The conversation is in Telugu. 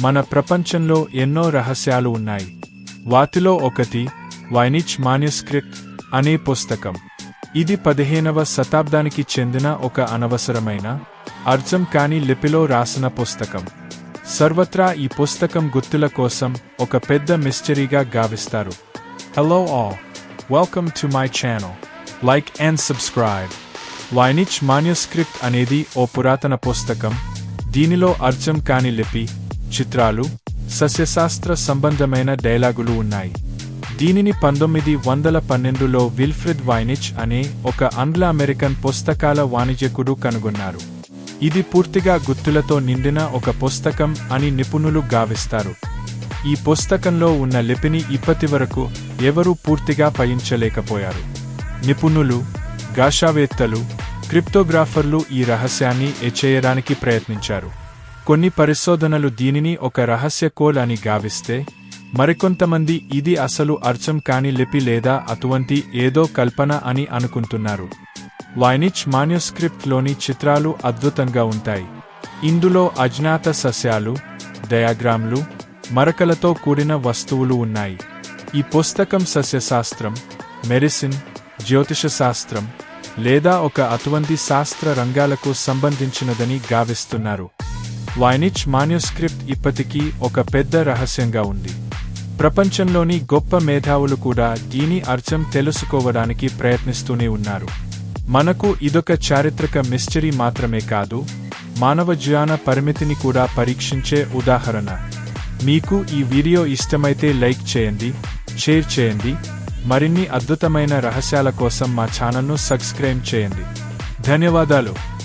మన ప్రపంచంలో ఎన్నో రహస్యాలు ఉన్నాయి. వాటిలో ఒకటి వైనిచ్ మాన్యుస్క్రిప్ట్ అనే పుస్తకం. ఇది పదిహేనవ శతాబ్దానికి చెందిన ఒక అనవసరమైన అర్థం కాని లిపిలో రాసిన పుస్తకం. సర్వత్రా ఈ పుస్తకం గుర్తుల కోసం ఒక పెద్ద మిస్టరీగా గావిస్తారు. Hello uh welcome to my channel like and subscribe Voynich manuscript అనేది ఓ పురాతన పుస్తకం. దీనిలో అర్థం కాని లిపి చిత్రాలు సస్యశాస్త్ర సంబంధమైన డైలాగులు ఉన్నాయి. దీనిని పంతొమ్మిది వందల పన్నెండులో విల్ఫ్రిడ్ వైనిచ్ అనే ఒక ఆంగ్ల అమెరికన్ పుస్తకాల వాణిజ్యకుడు కనుగొన్నారు. ఇది పూర్తిగా గుర్తులతో నిండిన ఒక పుస్తకం అని నిపుణులు గావిస్తారు. ఈ పుస్తకంలో ఉన్న లిపిని ఇప్పటివరకు ఎవరూ పూర్తిగా పయించలేకపోయారు నిపుణులు గాషావేత్తలు క్రిప్టోగ్రాఫర్లు ఈ రహస్యాన్ని ఎచ్చేయడానికి ప్రయత్నించారు. కొన్ని పరిశోధనలు దీనిని ఒక రహస్య కోల్ అని గావిస్తే మరికొంతమంది ఇది అసలు అర్థం కాని లిపి లేదా అటువంటి ఏదో కల్పన అని అనుకుంటున్నారు. వైనిచ్ మాన్యుస్క్రిప్ట్లోని చిత్రాలు అద్భుతంగా ఉంటాయి. ఇందులో అజ్ఞాత సస్యాలు డయాగ్రామ్లు మరకలతో కూడిన వస్తువులు ఉన్నాయి. ఈ పుస్తకం సస్యశాస్త్రం మెడిసిన్ జ్యోతిషశాస్త్రం లేదా ఒక అటువంటి శాస్త్ర రంగాలకు సంబంధించినదని గావిస్తున్నారు. వైనిచ్ మాన్యుస్క్రిప్ట్ ఇప్పటికీ ఒక పెద్ద రహస్యంగా ఉంది. ప్రపంచంలోని గొప్ప మేధావులు కూడా దీని అర్థం తెలుసుకోవడానికి ప్రయత్నిస్తూనే ఉన్నారు. మనకు ఇదొక చారిత్రక మిస్టరీ మాత్రమే కాదు మానవ జ్ఞాన పరిమితిని కూడా పరీక్షించే ఉదాహరణ. మీకు ఈ వీడియో ఇష్టమైతే లైక్ చేయండి షేర్ చేయండి మరిన్ని అద్భుతమైన రహస్యాల కోసం మా ఛానల్ను సబ్స్క్రైబ్ చేయండి. ధన్యవాదాలు.